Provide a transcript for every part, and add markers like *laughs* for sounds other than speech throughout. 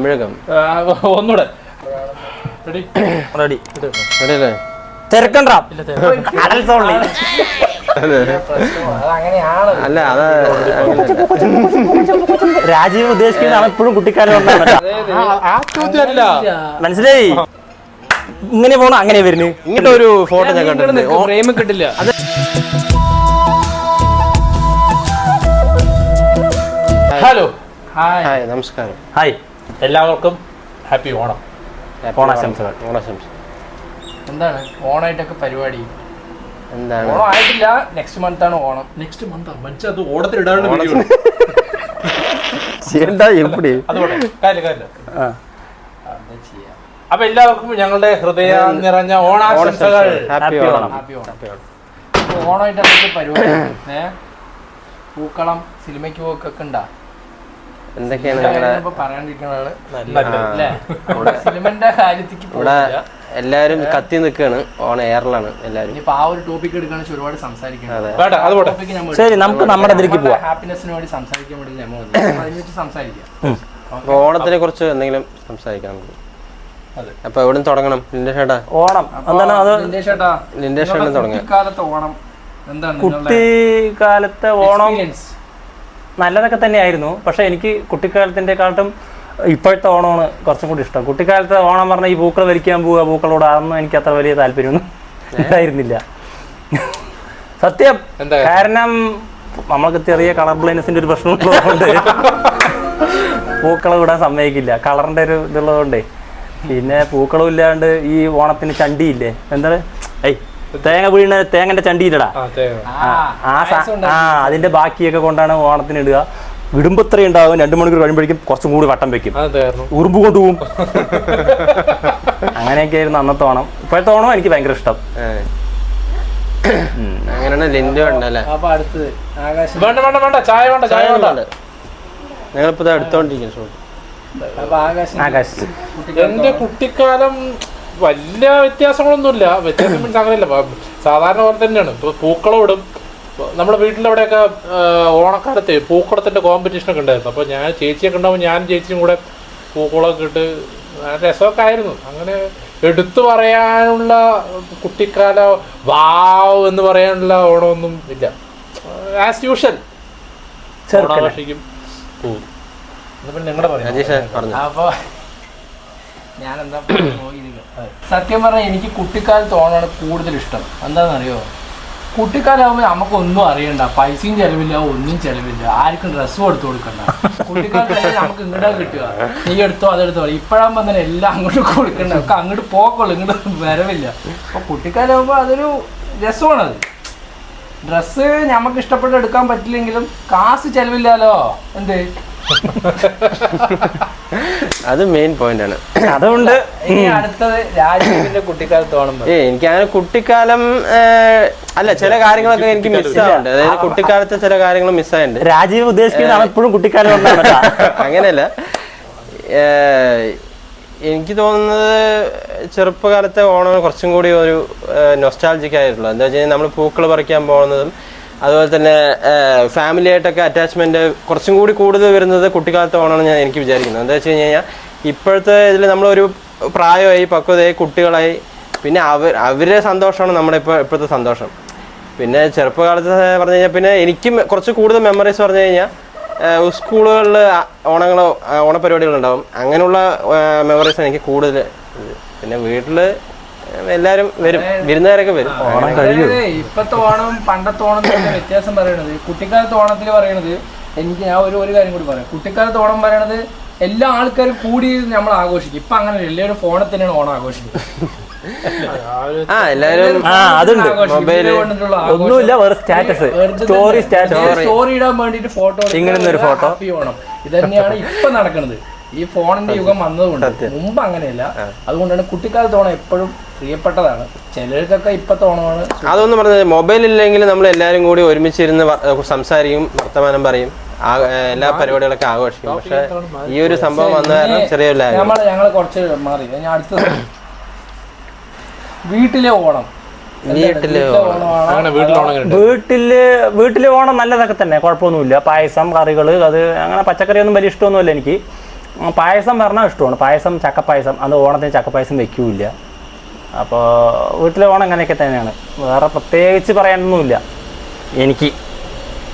തമിഴകം. ഒന്നുകൂടെ. ഒന്നൂടെ ready ready അല്ലേ? തിരക്കണ്ട. കടൽ സോണി അതങ്ങനെയാണ് അല്ല അത് അങ്ങനെയല്ല. രാജീവ് ഉദ്ദേശിക്കുന്നതാണ് എപ്പോഴും കുട്ടിക്കാലം കൊണ്ടാണ് കേട്ടോ. ആ ചോദ്യമല്ല മനസ്സിലായി? ഇങ്ങനെ പോണ അങ്ങനെ വരുന്നു. ഇങ്ങനത്തെ ഒരു ഫോട്ടോ ഞാൻ കണ്ടിട്ടുണ്ട്. കിട്ടില്ല. ഹലോ ഹായ് നമസ്കാരം. ഹായ് എല്ലാവർക്കും ഹാപ്പി ഓണം. Happy ഓണാശംസകൾ. ഓണാശംസ എന്താണ്? ഓണായിട്ടൊക്കെ പരിപാടി. എന്താണ്? ഓണം ആയിട്ടില്ല. നെക്സ്റ്റ് മന്ത് ആണ് ഓണം. നെക്സ്റ്റ് മന്ത് മനുഷ്യ അത് ഓണത്തിന് ഇടാനുള്ള *laughs* എന്താ എപ്പിടി അതുപോലെ കാര്യമില്ല കാര്യമില്ല എന്താ ചെയ്യാ? അപ്പൊ എല്ലാവർക്കും ഞങ്ങളുടെ ഹൃദയ നിറഞ്ഞ ഓണാശംസകൾ. ഹാപ്പി ഓണം. ഹാപ്പി ഓണം. ഓണമായിട്ട് എന്തൊക്കെ പരിപാടി? ഏ? പൂക്കളം സിനിമയ്ക്ക് പോക്കൊക്കെ ഉണ്ടാ? എന്തൊക്കെയാണ് നിങ്ങളെ ഇവിടെ എല്ലാരും കത്തി നിൽക്കാണ് ഓൺ എയറിലാണ് എല്ലാരും ശരി നമുക്ക് നമ്മുടെ പോവാം. ഹാപ്പിനെസിന് വേണ്ടി സംസാരിക്കാൻ വേണ്ടി നമ്മൾ അതിനെ വെച്ച് സംസാരിക്കാം. ഓണത്തിനെ കുറിച്ച് എന്തെങ്കിലും സംസാരിക്കാം നമുക്ക് അതെ. അപ്പൊ എവിടെ തുടങ്ങണം? ലിൻഡ ചേട്ടാ? ഓണം. എന്താണ് അത്? ലിൻഡേ ചേട്ടാ ലിൻഡേ ചേട്ടൻ നിങ്ങളുടെ തുടങ്ങാം. കുട്ടിക്കാലത്തെ ഓണം നല്ലതൊക്കെ തന്നെയായിരുന്നു. പക്ഷെ എനിക്ക് കുട്ടിക്കാലത്തിന്റെക്കാട്ടും ഇപ്പോഴത്തെ ഓണമാണ് കുറച്ചും കൂടി ഇഷ്ടം. കുട്ടിക്കാലത്തെ ഓണം പറഞ്ഞാൽ ഈ പൂക്കൾ വലിക്കാൻ പോവുക പൂക്കളോട് അതൊന്നും എനിക്ക് അത്ര വലിയ താല്പര്യമൊന്നും ഉണ്ടായിരുന്നില്ല. സത്യം എന്താ? കാരണം നമ്മൾക്ക് ചെറിയ കളർ ബ്ലൈൻസിന്റെ ഒരു പ്രശ്നം ഉള്ളതുകൊണ്ട് പൂക്കളം ഇടാൻ സമ്മതിക്കില്ല. കളറിന്റെ ഒരു ഇതുള്ളതുകൊണ്ടേ. പിന്നെ പൂക്കളും ഇല്ലാണ്ട് ഈ ഓണത്തിന് ചണ്ടിയില്ലേ? എന്താണ്? ഏയ് തേങ്ങ വീണ തേങ്ങന്റെ ചണ്ടിയിലടാ. ആ തേങ്ങ. ആ, അതിന്റെ ബാക്കിയൊക്കെ കൊണ്ടാണ് ഓണത്തിന് ഇടുക. വിടുമ്പത്രേ ഇത്രയും ഉണ്ടാവും. രണ്ടു മണിക്കൂർ കഴിയുമ്പോഴേക്കും കുറച്ചും കൂടി വട്ടം വെക്കും. ഉറുമ്പ് കൊണ്ടുപോകും അങ്ങനെയൊക്കെ ആയിരുന്നു അന്നത്തെ ഓണം. ഇപ്പോഴത്തെ ഓണം എനിക്ക് ഭയങ്കര ഇഷ്ടം. അങ്ങനെയാണ് ലിൻഡ ഉണ്ടല്ലേ? അപ്പൊ അടുത്തത്. ആകാശം. വേണ്ട വേണ്ട വേണ്ട. ചായ വേണ്ട ചായ വേണ്ട. ഞങ്ങളിപ്പോ ആകാശ്. എന്റെ കുട്ടിക്കാലം വലിയ വ്യത്യാസങ്ങളൊന്നുമില്ല. വ്യത്യാസം മീൻസ് അങ്ങനെയല്ല. സാധാരണ പോലെ തന്നെയാണ്. ഇപ്പൊ പൂക്കളം ഇടും നമ്മുടെ വീട്ടിലവിടെയൊക്കെ ഓണക്കാലത്ത് പൂക്കളത്തിന്റെ കോമ്പറ്റീഷൻ ഒക്കെ ഉണ്ടായിരുന്നു. അപ്പോൾ ഞാൻ ചേച്ചിയൊക്കെ ഉണ്ടാവും ഞാനും ചേച്ചിയും കൂടെ പൂക്കളമൊക്കെ ഇട്ട് രസമൊക്കെ ആയിരുന്നു. അങ്ങനെ എടുത്തു പറയാനുള്ള കുട്ടിക്കാല വാവ് എന്ന് പറയാനുള്ള ഓണമൊന്നും ഇല്ല. ആസ് യൂഷ്വൽ ചെറുക്കൻ ഓണാഘോഷിക്കും. പോകും പിന്നെ നിങ്ങളുടെ പറയാം. സത്യം പറഞ്ഞാൽ എനിക്ക് കുട്ടിക്കാലത്ത് ഓണമാണ് കൂടുതൽ ഇഷ്ടം. എന്താണെന്നറിയോ? കുട്ടിക്കാലാവുമ്പോൾ നമുക്കൊന്നും അറിയണ്ട. പൈസയും ചെലവില്ല ഒന്നും ചെലവില്ല. ആർക്കും ഡ്രസ്സ് കൊടുത്തു കൊടുക്കണ്ട. കുട്ടിക്കാലത്ത് നമുക്ക് ഇങ്ങോട്ടാ കിട്ടുക. നീ എടുത്തോ അതെടുത്തോ ഇപ്പോഴാകുമ്പോൾ തന്നെ എല്ലാം അങ്ങോട്ട് കൊടുക്കണ്ട. ഒക്കെ അങ്ങോട്ട് പോക്കുള്ളൂ. ഇങ്ങോട്ട് വരവില്ല. അപ്പൊ കുട്ടിക്കാലാവുമ്പോൾ അതൊരു രസമാണത് ഡ്രസ്സ് നമുക്ക് ഇഷ്ടപ്പെട്ട് എടുക്കാൻ പറ്റില്ലെങ്കിലും കാശ് ചെലവില്ലല്ലോ എന്ത്? അത് മെയിൻ പോയിന്റ് ആണ്. അതുകൊണ്ട് അടുത്തത് രാജീവിന്റെ ഏ എനിക്ക് അങ്ങനെ കുട്ടിക്കാലം അല്ല ചില കാര്യങ്ങളൊക്കെ എനിക്ക് മിസ്സാവുണ്ട് അതായത് കുട്ടിക്കാലത്തെ ചില കാര്യങ്ങൾ മിസ്സായിട്ടുണ്ട് രാജീവ് ഉദ്ദേശിക്കുന്നതാണ് എപ്പോഴും കുട്ടിക്കാലം. *laughs* അങ്ങനെയല്ല. എനിക്ക് തോന്നുന്നത് ചെറുപ്പകാലത്തെ ഓണം കുറച്ചും കൂടി ഒരു നൊസ്റ്റാൾജിക് ആയിട്ടുള്ളത് എന്താ വെച്ച് കഴിഞ്ഞാൽ നമ്മൾ പൂക്കൾ പറിക്കാൻ പോകുന്നതും അതുപോലെ തന്നെ ഫാമിലി ആയിട്ടൊക്കെ അറ്റാച്ച്മെന്റ് കുറച്ചും കൂടി കൂടുതൽ വരുന്നത് കുട്ടിക്കാലത്തെ ഓണമാണ് ഞാൻ എനിക്ക് വിചാരിക്കുന്നത്. എന്താ വെച്ച് കഴിഞ്ഞാൽ ഇപ്പോഴത്തെ ഇതിൽ നമ്മളൊരു പ്രായമായി പക്വതയായി കുട്ടികളായി പിന്നെ അവർ അവരുടെ സന്തോഷമാണ് നമ്മുടെ ഇപ്പോൾ ഇപ്പോഴത്തെ സന്തോഷം. പിന്നെ ചെറുപ്പകാലത്ത് പറഞ്ഞു കഴിഞ്ഞാൽ പിന്നെ എനിക്കും കുറച്ച് കൂടുതൽ മെമ്മറീസ് പറഞ്ഞു കഴിഞ്ഞാൽ സ്കൂളുകളിൽ ഓണങ്ങളോ ഓണപരിപാടികളുണ്ടാവും. അങ്ങനെയുള്ള മെമ്മറീസ് എനിക്ക് കൂടുതൽ പിന്നെ വീട്ടിൽ എല്ലാവരും വരും. വിരുന്നുകാരൊക്കെ വരും. ഓണം കഴിയും. ഇപ്പത്തെ ഓണം പണ്ടത്തെ ഓണം വ്യത്യാസം പറയണത്. കുട്ടിക്കാലത്ത് ഓണത്തിൽ പറയണത് എനിക്ക് ഞാൻ ഒരു ഒരു കാര്യം കൂടി പറയാം. കുട്ടിക്കാലത്ത് ഓണം പറയണത് എല്ലാ ആൾക്കാരും കൂടി നമ്മൾ ആഘോഷിക്കും. ഇപ്പൊ അങ്ങനെ എല്ലാവരും ഫോണിൽ തന്നെയാണ് ഓണം ആഘോഷിക്കുന്നത്. ആ എല്ലാവരും ആ അതുണ്ട്. മൊബൈൽ. ഒന്നുമില്ല വേറെ സ്റ്റാറ്റസ്. സ്റ്റോറി സ്റ്റാറ്റസ് സ്റ്റോറി ഇടാൻ വേണ്ടിട്ട് ഫോട്ടോ ഇങ്ങനെ ഒരു ഫോട്ടോ ഓണം. ഇത് തന്നെയാണ് ഇപ്പൊ നടക്കുന്നത് ഈ ഫോണിന്റെ യുഗം വന്നതുകൊണ്ട് മുമ്പ് അങ്ങനെയല്ല. അതുകൊണ്ടാണ് കുട്ടിക്കാലത്ത് ഓണം എപ്പോഴും പ്രിയപ്പെട്ടതാണ്. ചിലർക്കൊക്കെ ഇപ്പത്തെ ഓണമാണ് അതൊന്നും പറഞ്ഞത് മൊബൈൽ ഇല്ലെങ്കിൽ നമ്മൾ എല്ലാവരും കൂടി ഒരുമിച്ചിരുന്ന് സംസാരിക്കും വർത്തമാനം പറയും. എല്ലാ പരിപാടികളൊക്കെ ആഘോഷിക്കും. പക്ഷെ ഈ ഒരു സംഭവം വന്ന കാരണം ചെറിയ ലാഗ്. ഞങ്ങൾ കുറച്ച് മാറി. ഞാൻ അടുത്തത് *coughs* വീട്ടിലെ ഓണം. വീട്ടിൽ വീട്ടിലെ വീട്ടിൽ വീട്ടിലെ ഓണം നല്ലതൊക്കെ തന്നെ. കുഴപ്പമൊന്നുമില്ല. പായസം കറികൾ അത് അങ്ങനെ പച്ചക്കറിയൊന്നും വലിയ ഇഷ്ടമൊന്നുമില്ല എനിക്ക്. പായസം പറഞ്ഞാൽ ഇഷ്ടമാണ്. പായസം ചക്കപ്പായസം അത് ഓണത്തിന് ചക്കപ്പായസം വെക്കൂല അപ്പോൾ വീട്ടിലെ ഓണം അങ്ങനെയൊക്കെ തന്നെയാണ്. വേറെ പ്രത്യേകിച്ച് പറയാനൊന്നുമില്ല. എനിക്ക്.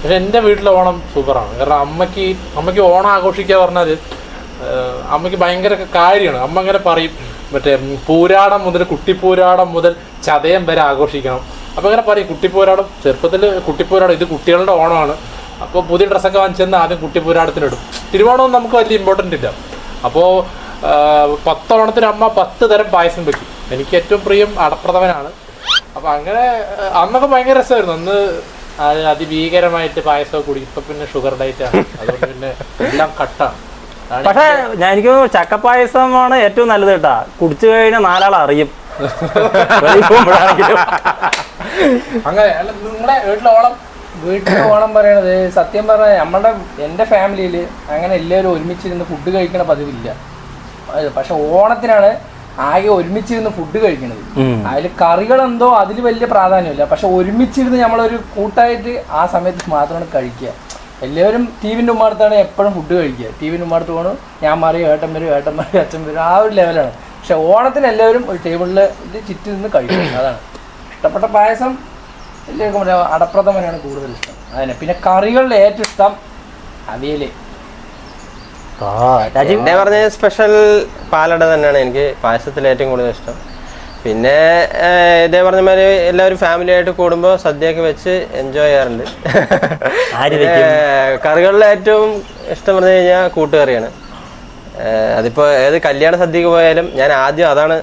പക്ഷെ എന്റെ വീട്ടിലെ ഓണം സൂപ്പറാണ്. കാരണം അമ്മയ്ക്ക് അമ്മയ്ക്ക് ഓണം ആഘോഷിക്കുക പറഞ്ഞാൽ അമ്മയ്ക്ക് ഭയങ്കര കാര്യമാണ്. അമ്മ അങ്ങനെ പറയും മറ്റേ പൂരാടം മുതൽ കുട്ടിപ്പൂരാടം മുതൽ ചതയം വരെ ആഘോഷിക്കണം. അപ്പോൾ അങ്ങനെ പറയും കുട്ടിപ്പൂരാടം ചെറുപ്പത്തിൽ കുട്ടിപ്പൂരാടം ഇത് കുട്ടികളുടെ ഓണമാണ്. അപ്പോൾ പുതിയ ഡ്രസ്സൊക്കെ വാങ്ങിച്ചെന്ന് ആദ്യം കുട്ടിപ്പൂരാടത്തിനിടും. തിരുവോണം നമുക്ക് വലിയ ഇമ്പോർട്ടന്റ് ഇല്ല. അപ്പോൾ പത്തോണത്തിന് അമ്മ പത്ത് തരം പായസം വെക്കും. എനിക്ക് ഏറ്റവും പ്രിയം അടപ്രഥമനാണ്. അപ്പം അങ്ങനെ അന്നൊക്കെ ഭയങ്കര രസമായിരുന്നു. അന്ന് അത് അതിഭീകരമായിട്ട് പായസം കൂടി. ഇപ്പൊ പിന്നെ ഷുഗർ ഡയറ്റ് ആണ്. അതുകൊണ്ട് പിന്നെ എല്ലാം കട്ടാണ് പക്ഷേ ഞാൻ എനിക്ക് ചക്കപ്പായസമാണ് ഏറ്റവും നല്ലത് കേട്ടാ. കുടിച്ചു കഴിഞ്ഞാൽ നാലാൾ അറിയും. *laughs* അങ്ങനെ നിങ്ങളെ വീട്ടിലോളം വീട്ടിൽ ഓണം പറയണത് സത്യം പറഞ്ഞാൽ നമ്മുടെ എന്റെ ഫാമിലിയിൽ അങ്ങനെ എല്ലാവരും ഒരുമിച്ചിരുന്ന് ഫുഡ് കഴിക്കണ പതിവില്ല. പക്ഷെ ഓണത്തിനാണ് ആകെ ഒരുമിച്ചിരുന്ന് ഫുഡ് കഴിക്കണത്. അതിൽ കറികൾ എന്തോ അതിൽ വലിയ പ്രാധാന്യമില്ല. പക്ഷെ ഒരുമിച്ചിരുന്ന് നമ്മളൊരു കൂട്ടായിട്ട് ആ സമയത്ത് മാത്രമാണ് കഴിക്കുക. എല്ലാവരും ടി വിന്റെ ഉമ്മാടത്താണ് എപ്പോഴും ഫുഡ് കഴിക്കുക. ടി വിന്റെ ഉമ്മാടത്ത് പോകണം ഞാൻ മാറി ഏട്ടൻ വരും ഏട്ടൻ മാറി അച്ഛൻ വരും ആ ഒരു ലെവലാണ് പക്ഷെ ഓണത്തിന് എല്ലാവരും ഒരു ടേബിളിൽ ചുറ്റി നിന്ന് കഴിക്കും. അതാണ്. ഇഷ്ടപ്പെട്ട പായസം എല്ലാവർക്കും പറയാം അടപ്രഥമനാണ് കൂടുതൽ ഇഷ്ടം. അതന്നെ. പിന്നെ കറികളിൽ ഏറ്റവും ഇഷ്ടം അവിയൽ. എന്നെ പറഞ്ഞ സ്പെഷ്യൽ പാലട തന്നെയാണ് എനിക്ക് പായസത്തിൽ ഏറ്റവും കൂടുതൽ ഇഷ്ടം. പിന്നെ ഇതേ പറഞ്ഞ മാതിരി എല്ലാവരും ഫാമിലി ആയിട്ട് കൂടുമ്പോൾ സദ്യയൊക്കെ വെച്ച് എൻജോയ് ചെയ്യാറുണ്ട്. കറികളിൽ ഏറ്റവും ഇഷ്ടം പറഞ്ഞു കഴിഞ്ഞാൽ കൂട്ടുകറിയാണ്. അതിപ്പോൾ അതിപ്പോ ഏത് കല്യാണ സദ്യക്ക് പോയാലും ഞാൻ ആദ്യം അതാണ്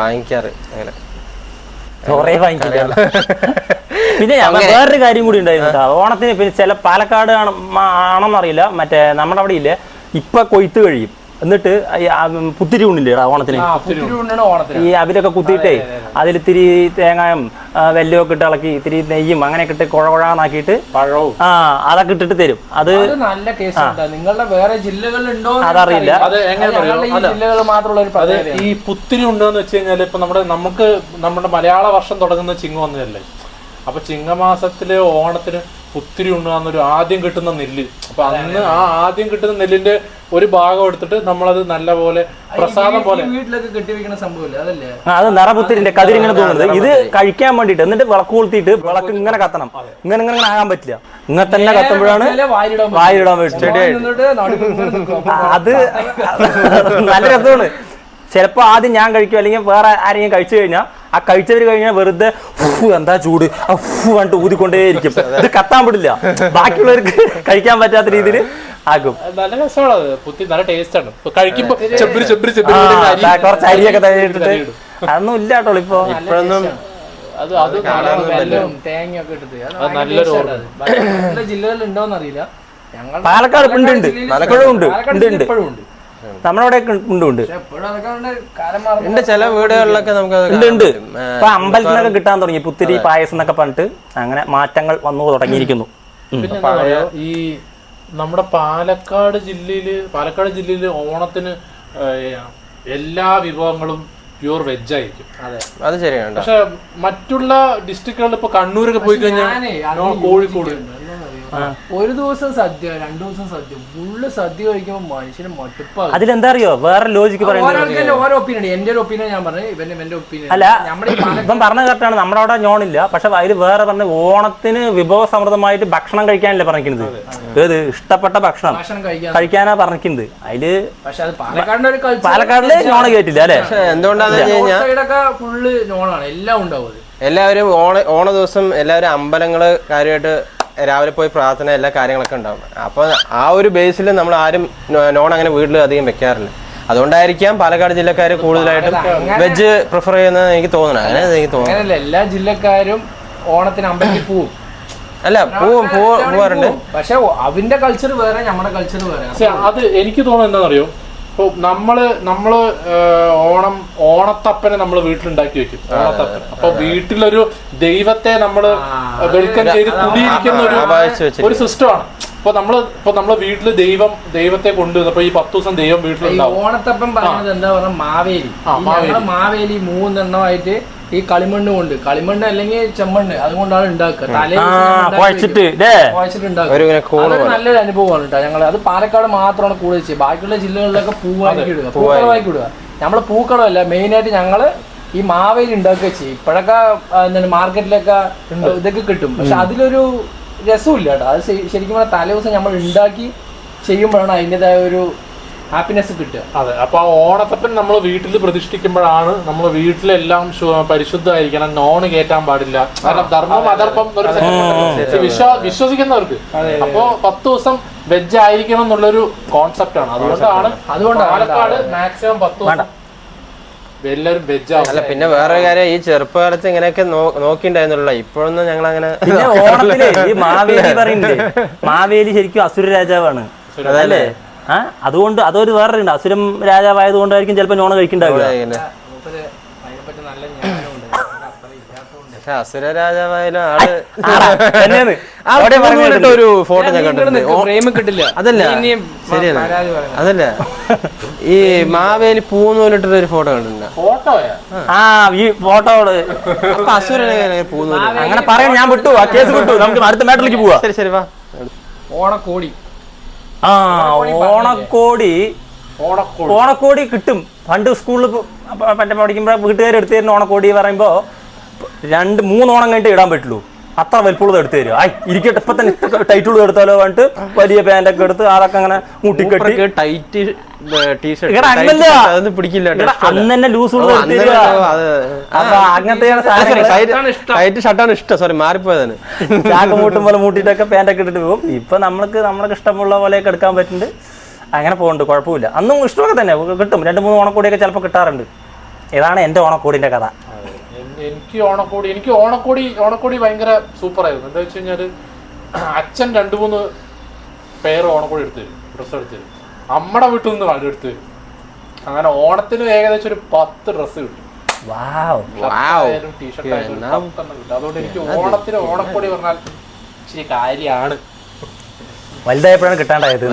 വാങ്ങിക്കാറ്. അങ്ങനെ. കുറേ വാങ്ങിക്കില്ല പിന്നെ വേറൊരു കാര്യം കൂടി ഉണ്ടായിരുന്നു ഓണത്തിന് പിന്നെ ചില പാലക്കാട് ആണെന്നറിയില്ല. മറ്റേ നമ്മുടെ അവിടെ ഇല്ലേ? ഇപ്പൊ കൊയ്ത്ത് കഴിയും. എന്നിട്ട് ഈ പുത്തിരി ഉണ്ണില്ലേ ഓണത്തിന്? ആ പുത്തിരി കൊണ്ടാണ് ഓണത്തിന്. ഈ അവിലൊക്കെ കുത്തിയിട്ടേ അതിൽ ഇത്തിരി തേങ്ങയും വെല്ലോ ഒക്കെ ഇട്ട് ഇളക്കി ഇത്തിരി നെയ്യും അങ്ങനെയൊക്കെ ഇട്ട് കുഴ കുഴാന്നാക്കിയിട്ട് പഴവും. ആ അതൊക്കെ ഇട്ടിട്ട് തരും. അത് നല്ല ടേസ്റ്റ് ഉണ്ട്. നിങ്ങളുടെ വേറെ ജില്ലകളിൽ ഉണ്ടോ അതറിയില്ല. മാത്രമുള്ള ഈ പുത്തിരി ഉണ്ടെന്ന് വെച്ച് കഴിഞ്ഞാൽ ഇപ്പൊ നമ്മുടെ നമുക്ക് നമ്മുടെ മലയാള വർഷം തുടങ്ങുന്ന ചിങ്ങം വന്നതല്ലേ അപ്പൊ ചിങ്ങമാസത്തിലെ ഓണത്തിന് പുത്തിരി ഉണ്ണാന്നൊരു ആദ്യം കിട്ടുന്ന നെല്ല്. അപ്പൊ അന്ന് ആ ആദ്യം കിട്ടുന്ന നെല്ലിന്റെ ഒരു ഭാഗം എടുത്തിട്ട് നമ്മളത് നല്ല പോലെ പ്രസാദം പോലെ വീട്ടിലൊക്കെ കെട്ടിവെക്കുന്ന സംഭവമില്ല അതല്ലേ? അത് നിറപുത്തിരിന്റെ കതിരിങ്ങനെ തോന്നുന്നത്. ഇത് കഴിക്കാൻ വേണ്ടിട്ട് എന്നിട്ട് വിളക്ക് കൊളുത്തിട്ട് വിളക്ക് ഇങ്ങനെ കത്തണം. ഇങ്ങനെ ഇങ്ങനെ ഇങ്ങനെ ആകാൻ പറ്റില്ല. ഇങ്ങനെ തന്നെ കത്തുമ്പോഴാണ് വായിലിടാൻ പറ്റും. അത് നല്ല രസമാണ്. ചിലപ്പോ ആദ്യം ഞാൻ കഴിക്കും അല്ലെങ്കിൽ വേറെ ആരെങ്കിലും കഴിച്ചു കഴിഞ്ഞാൽ ആ കഴിച്ചവർ കഴിഞ്ഞാൽ വെറുതെ "ഫു, എന്താ ചൂട്? ആ ഊതിക്കൊണ്ടേ ഇരിക്കും ഊതിക്കൊണ്ടേയിരിക്കും. ഇത് കത്താൻ വിടില്ല. ബാക്കിയുള്ളവർക്ക് കഴിക്കാൻ പറ്റാത്ത രീതിയിൽ നല്ല രസമാണ് പുത്തി നല്ല ടേസ്റ്റ് ആണ് ഇപ്പൊ കഴിക്കുമ്പോ ചെബ്ബിരി ചെബ്ബിരി ആ, ചെബ്ബിരി അരി ദാ കുറച്ച് അരിയൊക്കെ തയ്യിട്ടിട്ട്. അതൊന്നും ഇല്ല കേട്ടോ ഇപ്പൊ. ഇപ്പോഴൊന്നും അത് അത് തേങ്ങയൊക്കെ ഇട്ടിട്ട്. നല്ലൊരു നല്ല ജില്ലകളിൽ പാലക്കാട് ഉണ്ട്. ഉണ്ട്. ഉണ്ട്. ഉണ്ട്. ജില്ലയിൽ ഉണ്ട് ഉണ്ട്. നമ്മുടെ ഉണ്ട്. ഉണ്ട് ചില വീടുകളിലൊക്കെ നമുക്ക് ഉണ്ട് ഉണ്ട്. ഇപ്പൊ അമ്പലത്തിനൊക്കെ കിട്ടാൻ തുടങ്ങി. പുത്തിരി പായസം എന്നൊക്കെ പറഞ്ഞിട്ട് അങ്ങനെ മാറ്റങ്ങൾ വന്നു തുടങ്ങിയിരിക്കുന്നു. ഈ നമ്മുടെ പാലക്കാട് ജില്ലയിൽ പാലക്കാട് ജില്ലയിൽ ഓണത്തിന് എല്ലാ വിഭവങ്ങളും പ്യൂർ വെജ് ആയിരിക്കും. അതെ. അത് ശരിയാണ്. പക്ഷെ മറ്റുള്ള ഡിസ്ട്രിക്റ്റുകളിൽ ഇപ്പൊ കണ്ണൂരൊക്കെ പോയി കഴിഞ്ഞാൽ കോഴിക്കോട്? ഒരു ദിവസം സദ്യ രണ്ടു ദിവസം സദ്യ. ഫുള്ള് സദ്യ കഴിക്കുമ്പോൾ മനുഷ്യന് മടുപ്പാകും. അതിലെന്താ അറിയോ വേറെ ലോജിക്ക് പറയുന്നത് ഓരോരുത്തരുടെ ഓരോ ഒപ്പീനിയൻ എന്റെ ഒരു ഒപ്പീനിയൻ ഞാൻ പറഞ്ഞു ഇവന്റെ ഇവന്റെ ഒപ്പീനിയൻ അല്ല നമ്മുടെ ഇപ്പം പറഞ്ഞ കറക്റ്റാണ് നമ്മുടെ അവിടെ ഞോണില്ല പക്ഷെ അതിൽ വേറെ പറഞ്ഞ ഓണത്തിന് വിഭവ സമൃദ്ധമായിട്ട് ഭക്ഷണം കഴിക്കാനല്ലേ പറഞ്ഞിരിക്കുന്നത്? ഏത്? ഇഷ്ടപ്പെട്ട ഭക്ഷണം. കഴിക്കാനാ പറഞ്ഞിരിക്കുന്നത്. അതിൽ പക്ഷെ അത് പാലക്കാടിന്റെ ഒരു culture പാലക്കാടിൽ ഞോണ് കേട്ടില്ല അല്ലെ? പക്ഷെ എന്തുകൊണ്ടാന്ന് വെച്ച് റോഡ് കഴിഞ്ഞാൽ ഫുള്ള് നോണാണ് എല്ലാം ഉണ്ടാവും എല്ലാവരും ഓണ ഓണ ദിവസം എല്ലാവരും അമ്പലങ്ങൾ കാര്യമായിട്ട് രാവിലെ പോയി പ്രാർത്ഥന എല്ലാ കാര്യങ്ങളൊക്കെ ഉണ്ടാവും. അപ്പോൾ ആ ഒരു ബേസിൽ നമ്മൾ ആരും നോൺ അങ്ങനെ വീട്ടിൽ അധികം വെക്കാറില്ല. അതുകൊണ്ടായിരിക്കാം പാലക്കാട് ജില്ലക്കാർ കൂടുതലായിട്ടും വെജ് പ്രിഫർ ചെയ്യുന്നത് എനിക്ക് തോന്നുന്നു അങ്ങനെ എനിക്ക് തോന്നുന്നു എല്ലാ ജില്ലക്കാരും ഓണത്തിന് അമ്പലത്തിൽ പോവും. അല്ല പോവും പോവും പോവാറുണ്ട്. പക്ഷെ അവന്റെ കൾച്ചർ വേറെ നമ്മുടെ കൾച്ചർ വേറെ. അത് എനിക്ക് തോന്നുന്നത് എന്താണെന്നറിയോ? ഇപ്പൊ നമ്മൾ നമ്മൾ ഓണം ഓണത്തപ്പനെ നമ്മൾ വീട്ടിലുണ്ടാക്കി വെക്കും ഓണത്തപ്പൻ അപ്പൊ വീട്ടിലൊരു ദൈവത്തെ നമ്മൾ വെൽക്കം ചെയ്ത് കുടിയിരിക്കുന്ന ഒരു ഒരു സിസ്റ്റമാണ് ഇപ്പൊ നമ്മൾ ഇപ്പൊ നമ്മളെ വീട്ടിൽ ദൈവം ദൈവത്തെ കൊണ്ടുവന്നപ്പോ ഈ പത്ത് ദിവസം ദൈവം വീട്ടിൽ വീട്ടിലുണ്ടാവും. ഓണത്തപ്പം പറയുന്നത് എന്താ പറഞ്ഞ മാവേലി. ആ, ഈ മാവേലി. ഞങ്ങൾ മാവേലി മൂന്നെണ്ണമായിട്ട് ഈ കളിമണ്ണ് കൊണ്ട് കളിമണ്ണ് അല്ലെങ്കിൽ ചെമ്മണ്ണ് അതുകൊണ്ടാണ് ഉണ്ടാക്കുക. തലേ ആ കുഴച്ചിട്ട്. ഇല്ലേ കുഴച്ചിട്ട് ഒരു ഇങ്ങനെ കൂണ് അതൊരു നല്ലൊരു അനുഭവമാണ് കേട്ടോ ഞങ്ങൾ അത് പാലക്കാട് മാത്രമാണ് കൂടുതൽ ചെയ്യുക. ബാക്കിയുള്ള ജില്ലകളിലൊക്കെ പൂവാക്കി ഇടുക. പൂക്കളമാക്കി ഇടുക. നമ്മൾ പൂക്കളമല്ല മെയിനായിട്ട് ഞങ്ങൾ ഈ മാവേലി ഉണ്ടാക്കുക ചെയ്യും. ഇപ്പോഴൊക്കെ ആ, എന്താണ് മാർക്കറ്റിലൊക്കെ ഇതൊക്കെ കിട്ടും. പക്ഷെ അതിലൊരു രസമില്ല കേട്ടോ. അത് ശരിക്കും പറഞ്ഞാൽ തലേ ദിവസം നമ്മൾ ഉണ്ടാക്കി ചെയ്യുമ്പോഴാണ് അതിന്റെതായ ഒരു ഹാപ്പിനെസ് കിട്ടുക. അതെ. അപ്പൊ ആ ഓണത്തപ്പൻ നമ്മൾ വീട്ടിൽ പ്രതിഷ്ഠിക്കുമ്പോഴാണ് നമ്മൾ വീട്ടിലെല്ലാം പരിശുദ്ധമായിരിക്കണം. നോണ് കയറ്റാൻ പാടില്ല. കാരണം ധർമ്മം അധർമ്മം വിശ്വാ വിശ്വസിക്കുന്നവർക്ക്. അപ്പോ പത്ത് ദിവസം വെജ് ആയിരിക്കണം എന്നുള്ളൊരു കോൺസെപ്റ്റ് ആണ്. അതുകൊണ്ടാണ് അതുകൊണ്ട് പാലക്കാട് മാക്സിമം പത്ത് ദിവസം എല്ലാവരും വെജ് അല്ല പിന്നെ വേറെ കാര്യം ഈ ചെറുപ്പകാലത്ത് ഇങ്ങനെയൊക്കെ നോക്കിണ്ടായിരുന്നുള്ള ഇപ്പോഴൊന്നും ഞങ്ങൾ അങ്ങനെ പിന്നെ *laughs* ഓണത്തിൽ ഈ മാവേലി പറയണ്ടേ മാവേലി ശരിക്കും അസുര രാജാവാണ്. അതല്ലേ? ആ അതുകൊണ്ട് അതൊരു വേറെ ഉണ്ട്. അസുരം രാജാവായത് കൊണ്ടായിരിക്കും ചിലപ്പോൾ നോണ കഴിക്കണ്ടാവുക മൂപ്പര് അതിനെപ്പറ്റി നല്ല ജ്ഞാനമുണ്ട് അത്ര ഇല്ലാത്തതുകൊണ്ട് പക്ഷെ അസുര രാജാവായാലും ആൾ തന്നെയാണ്. അവിടെ പൂന്ന് ഒരു ഫോട്ടോ ഞാൻ കണ്ടിട്ടുണ്ട്. അതല്ല. ശരിയാണ് അതല്ല. ഈ മാവേലി പൂന്ന് പോലിട്ട ഒരു ഫോട്ടോ കണ്ടിട്ടുണ്ട്? ആ. ഈ ഫോട്ടോകൾ. അപ്പൊ അസുരനെ പൂന്ന് അങ്ങനെ പറയാൻ ഞാൻ വിട്ടു. ആ കേസ് വിട്ടു. നമുക്ക് അടുത്ത മാറ്ററിലേക്ക് പോവാ. ശരി ശരി വാ. ഓണക്കോടി. ആ ഓണക്കോടി ഓണക്കോട്. ഓണക്കോടി. കിട്ടും. പണ്ട് സ്കൂളിൽ പഠിക്കുമ്പോൾ വീട്ടുകാർ എടുത്തു തരുന്ന ഓണക്കോടി പറയുമ്പോൾ രണ്ട് മൂന്നോണം കഴിഞ്ഞിട്ട് ഇടാൻ പറ്റുള്ളൂ. അത്ര വലിപ്പമുള്ളത് എടുത്തു തരും ആയി ഇരിക്കട്ടെ ഇപ്പൊ തന്നെ ടൈറ്റുള്ളത് എടുത്താലോ പറഞ്ഞിട്ട് വലിയ പാന്റൊക്കെ എടുത്ത് അതൊക്കെ അങ്ങനെ മുട്ടിക്കെട്ടി. ടൈറ്റ് മൂട്ടും പോലെ ഇട്ടിട്ട് പോകും. ഇപ്പൊ നമ്മൾക്ക് നമ്മൾക്ക് ഇഷ്ടമുള്ള പോലെയൊക്കെ എടുക്കാൻ പറ്റുന്നുണ്ട്. അങ്ങനെ പോകുന്നുണ്ട് കുഴപ്പമില്ല. അന്നും ഇഷ്ടമൊക്കെ തന്നെ കിട്ടും. രണ്ട് മൂന്ന് ഓണക്കോടിയൊക്കെ ചിലപ്പോ കിട്ടാറുണ്ട്. ഇതാണ് എന്റെ ഓണക്കൂടിന്റെ കഥ. എനിക്ക് ഓണക്കോടി എനിക്ക് ഓണക്കോടി ഓണക്കോടി ഭയങ്കര സൂപ്പർ ആയിരുന്നു എന്താ വെച്ച് കഴിഞ്ഞാൽ അച്ഛൻ രണ്ടു മൂന്ന് പേർ ഓണക്കോടി എടുത്തു തരും ഡ്രസ്സ് എടുത്തു തരും. അമ്മയുടെ വീട്ടിൽ നിന്ന് കണ്ടു എടുത്തു തരും. അങ്ങനെ ഓണത്തിന് ഏകദേശം ഒരു പത്ത് ഡ്രസ്സ് കിട്ടും. ടീഷർട്ട് ആയാലും അതുകൊണ്ട് എനിക്ക് ഓണത്തിന് ഓണക്കോടി പറഞ്ഞാൽ ഇച്ചിരി കാര്യമാണ്. വലുതായപ്പോഴാണ് കിട്ടാണ്ടായത്.